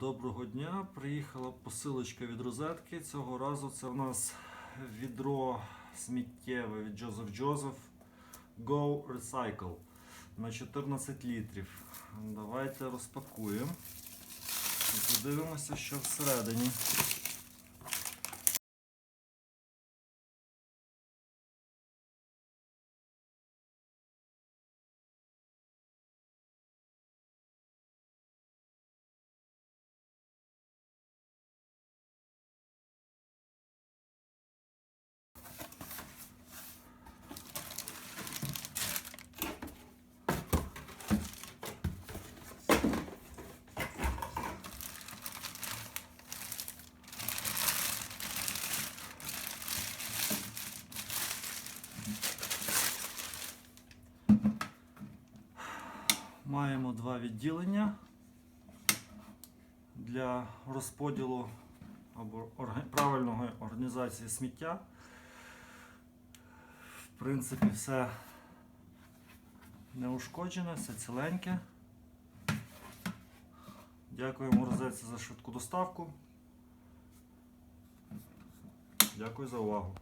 Доброго дня! Приїхала посилочка від розетки. Цього разу це в нас відро сміттєве від Joseph Joseph Go Recycle на 14 літрів. Давайте розпакуємо і подивимося, що всередині. Маємо два відділення для розподілу або правильної організації сміття. В принципі, все неушкоджене, все ціленьке. Дякуємо розетці за швидку доставку. Дякую за увагу.